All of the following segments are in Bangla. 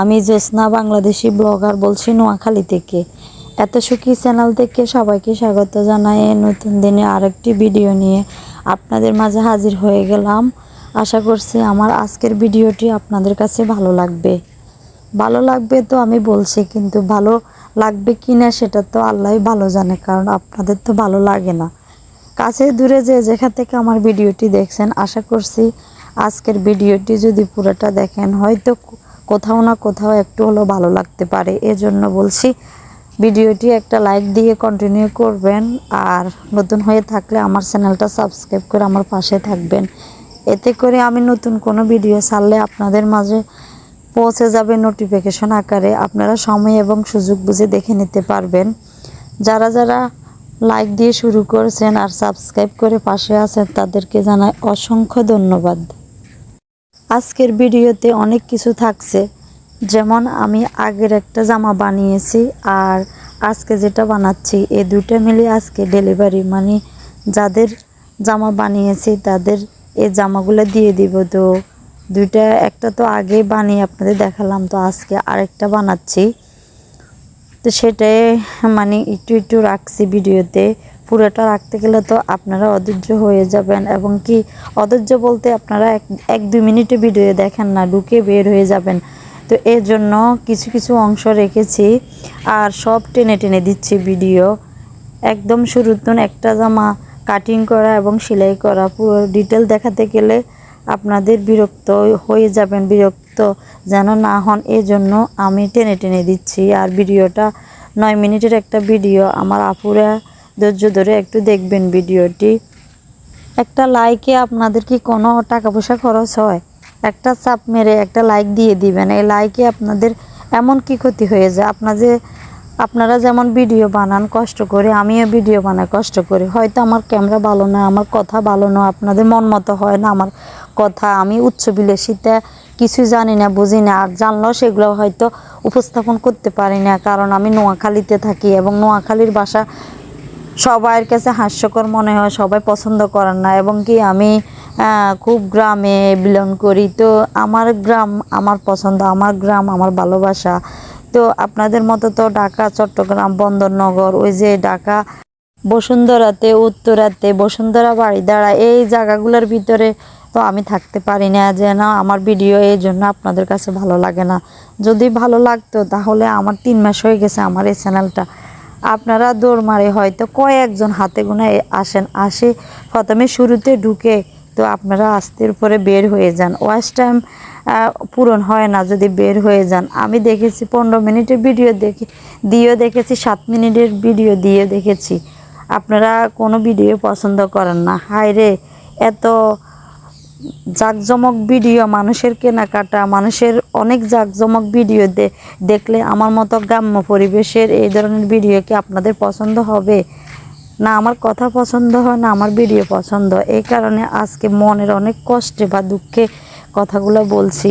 আমি জ্যোৎস্না বাংলাদেশি ব্লগার বলছি নোয়াখালী থেকে। এত সুখী চ্যানেল থেকে সবাইকে স্বাগত জানাই নতুন দিনে আরেকটি ভিডিও নিয়ে। আপনাদের মাঝে হাজির হয়ে গেলাম। আশা করছি আমার আজকের ভিডিওটি আপনাদের কাছে ভালো লাগবে। ভালো লাগবে তো আমি বলছি, কিন্তু ভালো লাগবে কি না সেটা তো আল্লাহ ভালো জানে, কারণ আপনাদের তো ভালো লাগে না। কাছে দূরে যে যেখান থেকে আমার ভিডিওটি দেখছেন, আশা করছি আজকের ভিডিওটি যদি পুরোটা দেখেন, হয়তো কোথাও না কোথাও একটু হলেও ভালো লাগতে পারে। এজন্য বলছি, ভিডিওটি একটা লাইক দিয়ে কন্টিনিউ করবেন আর নতুন হয়ে থাকলে আমার চ্যানেলটা সাবস্ক্রাইব করে আমার পাশে থাকবেন। এতে করে আমি নতুন কোনো ভিডিও ছাড়লে আপনাদের মাঝে পৌঁছে যাবে নোটিফিকেশন আকারে। আপনারা সময় এবং সুযোগ বুঝে দেখে নিতে পারবেন। যারা যারা লাইক দিয়ে শুরু করেছেন আর সাবস্ক্রাইব করে পাশে আছেন, তাদেরকে জানাই অসংখ্য ধন্যবাদ। আজকের ভিডিওতে অনেক কিছু থাকছে। যেমন আমি আগের একটা জামা বানিয়েছি আর আজকে যেটা বানাচ্ছি, এ দুইটা মিলে আজকে ডেলিভারি মানে যাদের জামা বানিয়েছি তাদের এ জামাগুলো দিয়ে দিব। তো দুইটা, একটা তো আগে বানিয়ে আপনাদের দেখালাম, তো আজকে আরেকটা বানাচ্ছি। তো সেটাই মানে একটু একটু রাখছি ভিডিওতে। পুরোটা রাখতে গেলে তো আপনারা অধৈর্য হয়ে যাবেন এবং কি অধৈর্য বলতে আপনারা এক এক দুই মিনিটে ভিডিও দেখেন না, ঢুকে বের হয়ে যাবেন। তো এর জন্য কিছু কিছু অংশ রেখেছি আর সব টেনে টেনে দিচ্ছি ভিডিও। একদম শুরুতন একটা জামা কাটিং করা এবং সেলাই করা, পুরো ডিটেল দেখাতে গেলে আপনাদের বিরক্ত হয়ে যাবেন, বিরক্ত যেন না হন। এই জন্য আমি টেনে টেনে দিচ্ছি। আর ভিডিওটা নয় মিনিটের একটা ভিডিও। আমার আপুরা ধৈর্য ধরে একটু দেখবেন ভিডিওটি। একটা লাইকে আপনাদের কি কোনো টাকা পয়সা খরচ হয়? একটা চাপ মেরে একটা লাইক দিয়ে দিবেন। এই লাইকে আপনাদের এমন কি ক্ষতি হয়ে যায়? আপনাদের আপনারা যেমন ভিডিও বানান, কষ্ট করে, আমিও ভিডিও বানাই, কষ্ট করে। হয়তো আমার ক্যামেরা ভালো না আমার কথা ভালো না আপনাদের মন মতো হয় না আমার কথা। আমি উচ্চ বিলাসিতা কিছু জানি না, বুঝি না, আর জানলেও সেগুলো হয়তো উপস্থাপন করতে পারি না, কারণ আমি নোয়াখালীতে থাকি এবং নোয়াখালীর বাসা সবার কাছে হাস্যকর মনে হয়, সবাই পছন্দ করেন না, এবং কি আমি খুব গ্রামে বিলং করি। তো আমার গ্রাম আমার পছন্দ, আমার গ্রাম, আমার ভালোবাসা তো আপনাদের মতো তো ঢাকা, চট্টগ্রাম, বন্দরনগর, ওই যে ঢাকা, বসুন্ধরাতে, উত্তরাতে, বসুন্ধরা বাড়ি দাঁড়া এই জায়গাগুলোর ভিতরে তো আমি থাকতে পারি না যে না, আমার ভিডিও এই জন্য আপনাদের কাছে ভালো লাগে না। যদি ভালো লাগতো তাহলে আমার তিন মাস হয়ে গেছে আমার এই চ্যানেলটা। আপনারা দৌড় মারে হয়তো কয়েকজন হাতে গোনা আসেন, আসে প্রথমে শুরুতে ঢুকে তো আপনারা আস্তের উপরে বের হয়ে যান। ওয়াচ টাইম পূরণ হয় না যদি বের হয়ে যান। আমি দেখেছি পনেরো মিনিটের ভিডিও দেখে, দিয়েও দেখেছি, সাত মিনিটের ভিডিও দিয়ে দেখেছি। আপনারা কোনো ভিডিও পছন্দ করেন না। হায় রে, এত জাকজমক ভিডিও মানুষের কেনাকাটা, মানুষের অনেক জাকজমক ভিডিও দেখলে আমার মতো গ্রাম্য পরিবেশের এই ধরনের ভিডিও কি আপনাদের পছন্দ হবে? না, আমার কথা পছন্দ হয় না, আমার ভিডিও পছন্দ। এই কারণে আজকে মনের অনেক কষ্টে বা দুঃখে কথাগুলো বলছি।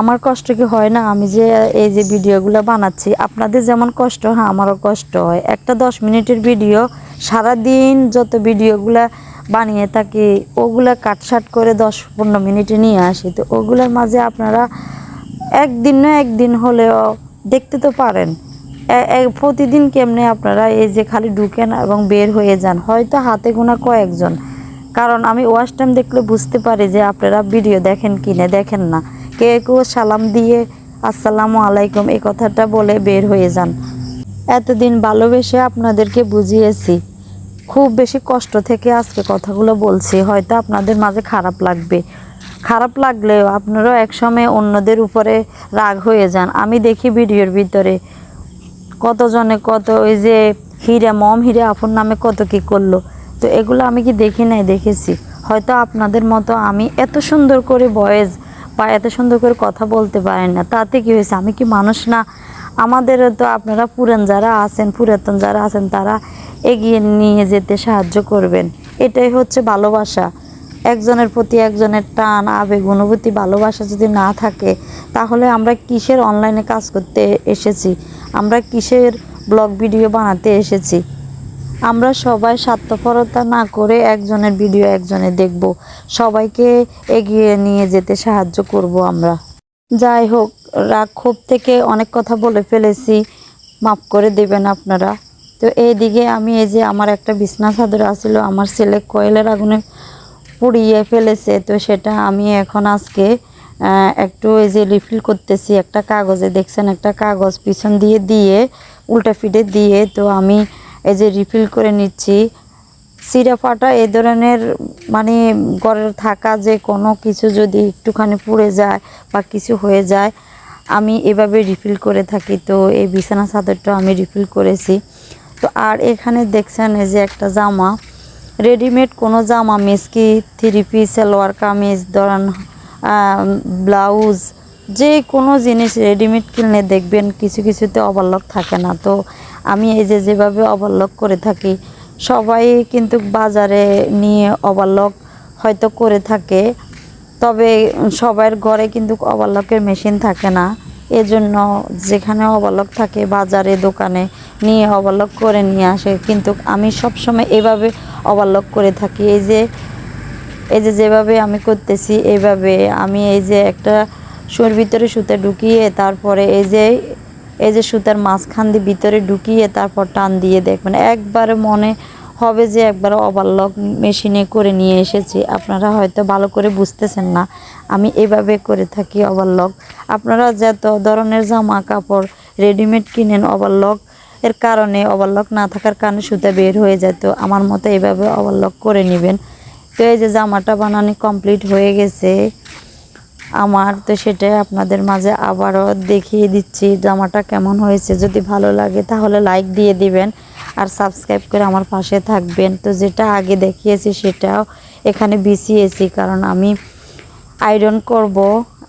আমার কষ্ট কি হয় না? আমি যে এই যে ভিডিওগুলো বানাচ্ছি, আপনাদের যেমন কষ্ট, হয়, আমারও কষ্ট হয়। একটা দশ মিনিটের ভিডিও, সারাদিন যত ভিডিওগুলা বানিয়ে থাকি, ওগুলা কাটসাট করে দশ পনেরো মিনিটে নিয়ে আসি। তো ওগুলোর মাঝে আপনারা একদিন না একদিন হলেও দেখতে তো পারেন। প্রতিদিন কেমনে আপনারা এই যে খালি ঢুকেন এবং বের হয়ে যান? হয়তো হাতে গোনা কয়েকজন। কারণ আমি ওয়াশ টাইম দেখলে বুঝতে পারি যে আপনারা ভিডিও দেখেন কি না, দেখেন না। কে কেউ সালাম দিয়ে আসসালামু আলাইকুম এই কথাটা বলে বের হয়ে যান। এতদিন ভালোবেসে আপনাদেরকে বুঝিয়েছি। খুব বেশি কষ্ট থেকে আজকে কথাগুলো বলছি, হয়তো আপনাদের মাঝে খারাপ লাগবে। খারাপ লাগলেও আপনারাও একসময় অন্যদের উপরে রাগ হয়ে যান। আমি দেখি ভিডিওর ভিতরে কতজনে কত ওই যে হিরা মম হিরা আপুর নামে কত কি করল। তো এগুলো আমি কি দেখি নাই, দেখেছি। হয়তো আপনাদের মতো আমি এত সুন্দর করে ভয়েস বা এত সুন্দর করে কথা বলতে পারি না। তাতে কি হয়েছে? আমি কি মানুষ না? আমাদের তো আপনারা পুরান যারা আছেন, পুরাতন যারা আছেন, তারা এগিয়ে নিয়ে যেতে সাহায্য করবেন। এটাই হচ্ছে ভালোবাসা। একজনের প্রতি একজনের টান, আবেগ, অনুভূতি, ভালোবাসা যদি না থাকে, তাহলে আমরা কিসের অনলাইনে কাজ করতে এসেছি? আমরা কিসের ব্লগ ভিডিও বানাতে এসেছি? আমরা সবাই স্বার্থপরতা না করে একজনের ভিডিও একজনে দেখব। সবাইকে এগিয়ে নিয়ে যেতে সাহায্য করব আমরা। যাই হোক রাগ ক্ষোভ থেকে অনেক কথা বলে ফেলেছি। মাফ করে দেবেন আপনারা। তো এইদিকে আমি এই যে আমার একটা বিছনা চাদর আছিল, আমার ছেলে কয়েলের আগুনে পুড়িয়ে ফেলেছে। তো সেটা আমি এখন আজকে একটু এই যে রিফিল করতেছি। একটা কাগজে, দেখছেন? একটা কাগজ পিছন দিয়ে দিয়ে, উল্টা ফিটে দিয়ে, তো আমি এই যে রিফিল করে নিচ্ছি। সিরা ফাটা এ ধরনের মানে ঘরের থাকা যে কোনো কিছু যদি একটুখানি পুড়ে যায় বা কিছু হয়ে যায়, আমি এভাবে রিফিল করে থাকি। তো এই বিছানা চাদরটা আমি রিফিল করেছি। তো আর এখানে দেখছেন এই যে একটা জামা। রেডিমেড কোনো জামা, মেসকি থ্রি পিস সালোয়ার কামিজ, ধরান ব্লাউজ যে কোনো জিনিস রেডিমেড কিনলে দেখবেন কিছু কিছুতে ওভারলক থাকে না। তো আমি এই যে যেভাবে ওভারলক করে থাকি, সবাই কিন্তু বাজারে নিয়ে ওভারলক হয়তো করে থাকে, তবে সবার ঘরে কিন্তু ওভারলকের মেশিন থাকে না। এজন্য যেখানে ওভারলক থাকে, বাজারে, দোকানে নিয়ে ওভারলক করে নিয়ে আসে। কিন্তু আমি সবসময় এভাবে ওভারলক করে থাকি। এই যে এই যে যেভাবে আমি করতেছি এইভাবে আমি এই যে একটা শুয়ের ভিতরে সুতা ঢুকিয়ে তারপরে এই যে এই যে সুতার মাঝখান দিয়ে ভিতরে ঢুকিয়ে তারপর টান দিয়ে দেখবেন। একবারে মনে হবে যে একবার ওভারলক মেশিনে করে নিয়ে এসেছি। আপনারা হয়তো ভালো করে বুঝতেছেন না। আমি এভাবে করে থাকি ওভারলক আপনারা যত ধরনের জামা কাপড় রেডিমেড কিনেন ওভারলক এর কারণে ওভারলক না থাকার কারণে সুতা বের হয়ে যায়। তো আমার মতো এভাবে ওভারলক করে নেবেন। তো এই যে জামাটা বানানো কমপ্লিট হয়ে গেছে। আমার তো সেটাই আপনাদের মাঝে আবারও দেখিয়ে দিচ্ছি, জামাটা কেমন হয়েছে যদি ভালো লাগে তাহলে লাইক দিয়ে দিবেন আর সাবস্ক্রাইব করে আমার পাশে থাকবেন। তো যেটা আগে দেখিয়েছি সেটাও এখানে বিছিয়েছি কারণ আমি আয়রন করব।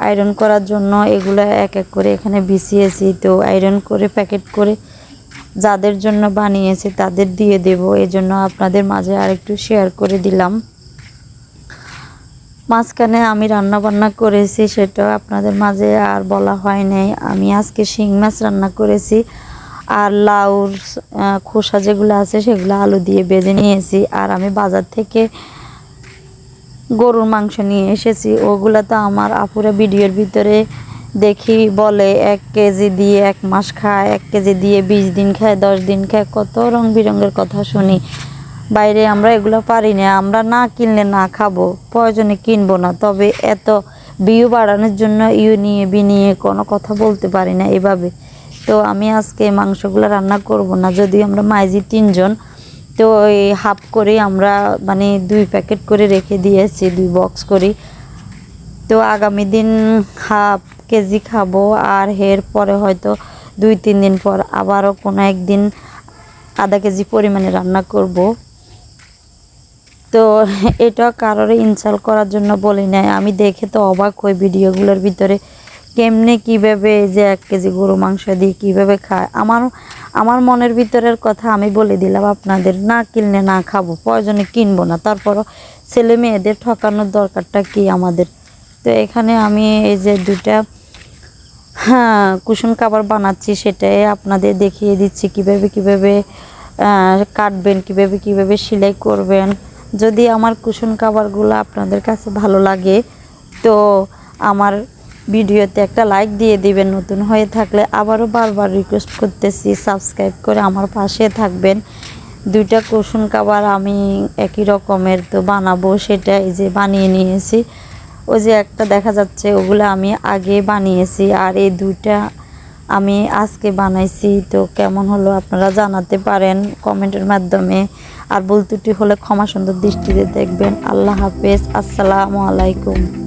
আয়রন করার জন্য এগুলো এক এক করে এখানে বিছিয়েছি। তো আয়রন করে প্যাকেট করে যাদের জন্য বানিয়েছি তাদের দিয়ে দেব। এই জন্য আপনাদের মাঝে আরেকটু শেয়ার করে দিলাম। মাঝখানে আমি রান্না বান্না করেছি, সেটা আপনাদের মাঝে আর বলা হয় নাই। আমি আজকে শিং মাছ রান্না করেছি আর লাউর খোসা যেগুলো আছে সেগুলো আলু দিয়ে বেজে নিয়েছি। আর আমি বাজার থেকে গরুর মাংস নিয়ে এসেছি। ওগুলো তো আমার আপুরা ভিডিওর ভিতরে দেখি বলে, এক কেজি দিয়ে এক মাস খায়, এক কেজি দিয়ে বিশ দিন খায়, দশ দিন খায়, কত রং বিরঙের কথা শুনি। বাইরে আমরা এগুলো পারি না, আমরা না কিনলে না খাব, প্রয়োজনে কিনবো না। তবে এত বিউ বাড়ানোর জন্য ইউ নিয়ে, বি নিয়ে কোনো কথা বলতে পারি না এভাবে। তো আমি আজকে মাংসগুলো রান্না করব না যদি আমরা মাইজি তিনজন, তো এই হাফ করে আমরা মানে দুই প্যাকেট করে রেখে দিয়েছি, দুই বক্স করি। তো আগামী দিন হাফ কেজি খাব, আর এর পরে হয়তো দুই তিন দিন পর আবারও কোনো একদিন আধা কেজি পরিমাণে রান্না করব। তো এটা কারোর ইনসাল করার জন্য বলি নাই। আমি দেখে তো অবাক হই ভিডিওগুলোর ভিতরে কেমনে কীভাবে যে এক কেজি গরু মাংস দিয়ে কীভাবে খায়। আমার আমার মনের ভিতরের কথা আমি বলে দিলাম আপনাদের, না কিনলে না খাব, প্রয়োজনে কিনবো না। তারপরও ছেলে মেয়েদের ঠকানোর দরকারটা কি আমাদের? তো এখানে আমি এই যে দুটা হ্যাঁ কুসুম কাবার বানাচ্ছি সেটাই আপনাদের দেখিয়ে দিচ্ছি কীভাবে কীভাবে কাটবেন, কীভাবে কীভাবে সেলাই করবেন। যদি আমার কুসুম কাবারগুলো আপনাদের কাছে ভালো লাগে, তো আমার ভিডিওতে একটা লাইক দিয়ে দিবেন। নতুন হয়ে থাকলে আবারও বারবার রিকোয়েস্ট করতেছি সাবস্ক্রাইব করে আমার পাশে থাকবেন। দুইটা কুসুম কাবার আমি একই রকমের তো বানাবো, সেটা এই যে বানিয়ে নিয়েছি। ওই যে একটা দেখা যাচ্ছে, ওগুলো আমি আগে বানিয়েছি, আর এই দুইটা আমি আজকে বানাইছি, তো কেমন হলো আপনারা জানাতে পারেন কমেন্টের মাধ্যমে। আর বলতুটি হলে ক্ষমা সুন্দর দৃষ্টিতে দেখবেন। আল্লাহ হাফেজ, আসসালামু আলাইকুম।